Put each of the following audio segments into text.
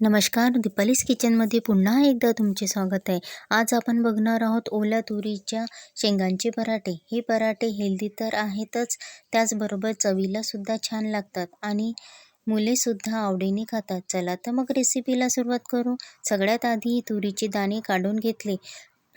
नमस्कार दीपालीस किचनमध्ये पुन्हा एकदा तुमचे स्वागत आहे. आज आपण बघणार आहोत ओल्या तुरीच्या शेंगांचे पराठे. हे पराठे हेल्दी तर आहेतच त्याचबरोबर चवीलासुद्धा छान लागतात आणि मुलेसुद्धा आवडीने खातात. चला तर मग रेसिपीला सुरुवात करू. सगळ्यात आधी तुरीचे दाणे काढून घेतले.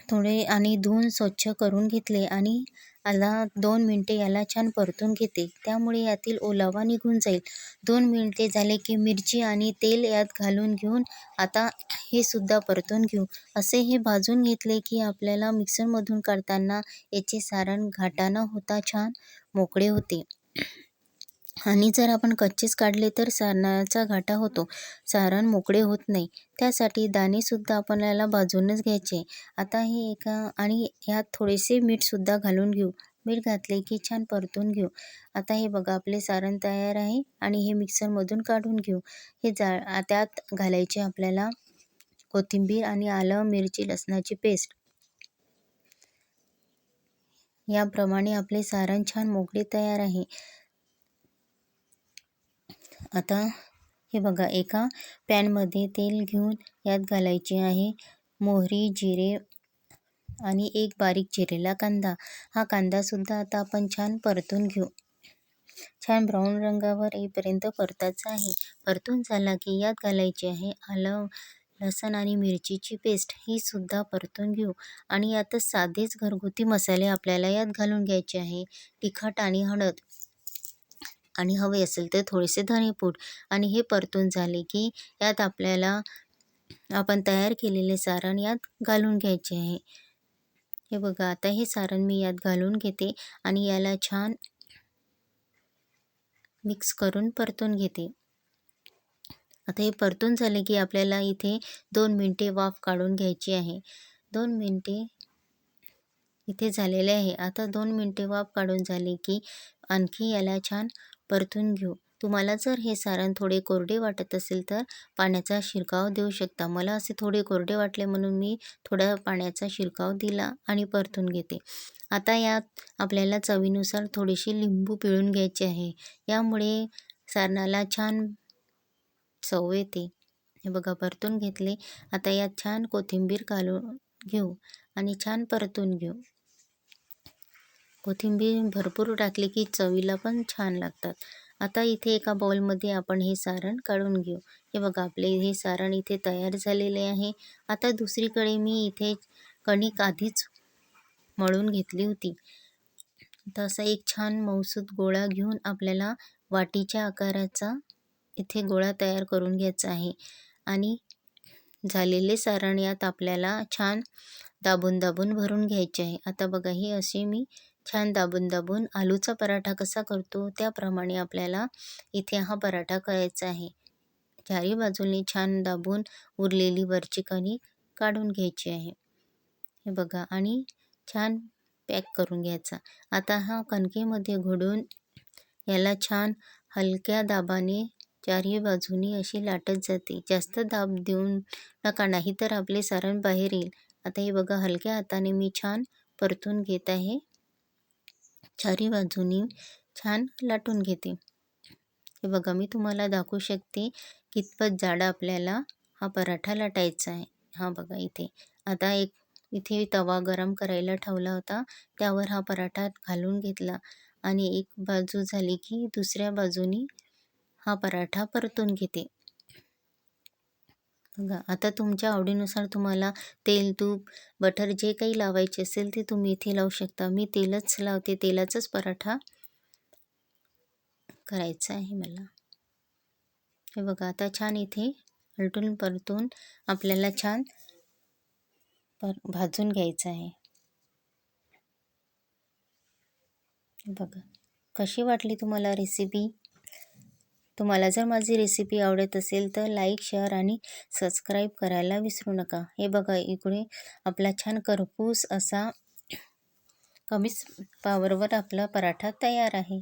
थोडे आणि धुवून स्वच्छ करून घेतले आणि आला दोन मिनटे याला छान परतून घेते. त्यामुळे यातील ओलावा निघून जाईल. दोन मिनटे झाले की मिरची आणि तेल यात घालून घेऊन आता हे सुद्धा परतून घेऊ. असे हे भाजून घेतले की आपल्याला मिक्सरमधून काढताना याचे सारण घाटा न होता छान मोकळे होते. आणि जर आपण कच्चेच काढले तर सारणाचा घाटा होतो. सारण मोकळे होत नाही. त्यासाठी दाणेसुद्धा आपल्याला भाजूनच घ्यायचे. आता हे एका आणि यात थोडेसे मीठसुद्धा घालून घेऊ. मीठ घातले की छान परतून घेऊ. आता हे बघा आपले सारण तयार आहे आणि हे मिक्सरमधून काढून घेऊ. हे जा त्यात घालायचे आपल्याला कोथिंबीर आणि आलं मिरची लसणाची पेस्ट. याप्रमाणे आपले सारण छान मोकळे तयार आहे. आता हे बघा एका पॅनमध्ये तेल घेऊन यात घालायचे आहे मोहरी जिरे आणि एक बारीक चिरलेला कांदा. हा कांदासुद्धा आता आपण छान परतून घेऊ. छान ब्राऊन रंगावर येईपर्यंत परतायचा आहे. परतून झाला की यात घालायचे आहे आलं लसण आणि मिरचीची पेस्ट. ही सुद्धा परतून घेऊ. आणि यातच साधेच घरगुती मसाले आपल्याला यात घालून घ्यायचे आहे. तिखट आणि हळद. आणि हवे असेल तर थोडेसे धनेपूट आणि हे परतून झाले की यात आपल्याला आपण तयार केलेले सारण यात घालून घ्यायचे आहे. हे बघा आता हे सारण मी यात घालून घेते आणि याला छान मिक्स करून परतून घेते. आता हे परतून झाले की आपल्याला इथे दोन मिनटे वाफ काढून घ्यायची आहे. दोन मिनटे इथे झालेले आहे. आता दोन मिनटे वाफ काढून झाले की आणखी याला छान परतून घेऊ. तुम्हाला जर हे सारण थोडे कोरडे वाटत असेल तर पाण्याचा शिरकाव देऊ शकता. मला असे थोडे कोरडे वाटले म्हणून मी थोडा पाण्याचा शिरकाव दिला आणि परतून घेते. आता यात आपल्याला चवीनुसार थोडीशी लिंबू पिळून घ्यायची आहे. यामुळे सारणाला छान चव येते. हे बघा परतून घेतले. आता यात छान कोथिंबीर घालून घेऊ आणि छान परतून घेऊ. कोथिंबीर भरपूर टाकली की चवीला पण छान लागतात. आता इथे एका बाउलमध्ये आपण हे सारण काढून घेऊ. हे बघा आपले हे सारण इथे तयार झालेले आहे. आता दुसरीकडे मी इथे कणिक आधीच मळून घेतली होती. तसा एक छान मौसूद गोळा घेऊन आपल्याला वाटीच्या आकाराचा इथे गोळा तयार करून घ्यायचा आहे. आणि झालेले सारण यात आपल्याला छान दाबून दाबून भरून घ्यायचे आहे. आता बघा हे असे मी छान दाबून दाबून आलूचा पराठा कसा करतो त्याप्रमाणे आपल्याला इथे हा पराठा करायचा आहे. चारी बाजूने छान दाबून उरलेली वरची कणी काढून घ्यायची आहे. हे बघा आणि छान पॅक करून घ्यायचा. आता हा कणकेमध्ये घोडून याला छान हलक्या दाबाने चारही बाजूनी अशी लाटत जाते. जास्त दाब देऊन नका नाही तर आपले सारण बाहेर येईल. आता हे बघा हलक्या हाताने मी छान परतून घेत आहे. चारी बाजूनी छान लाटून घेते. हे बघा मी तुम्हाला दाखवू शकते कितपत जाडा आपल्याला हा पराठा लाटायचा आहे. हा बघा इथे. आता एक इथे तवा गरम करायला ठेवला होता. त्यावर हा पराठा घालून घेतला आणि एक बाजू झाली की दुसऱ्या बाजूनी हा पराठा परतून घेते. बघा आता तुमच्या आवडीनुसार तुम्हाला तेल तूप बटर जे काही लावायचे असेल ते तुम्ही इथे लावू शकता. मी तेलच लावते. तेलाचाच पराठा करायचा आहे मला. हे बघा आता छान इथे अलटून परतून आपल्याला छान पर भाजून घ्यायचं आहे. बघा कशी वाटली तुम्हाला रेसिपी तुम्हाला जर माझी रेसिपी आवडत असेल तर लाईक शेअर आणि सबस्क्राईब करायला विसरू नका. हे बघा इकडे आपला छान करपूस असा कमीच पावरवर आपला पराठा तयार आहे.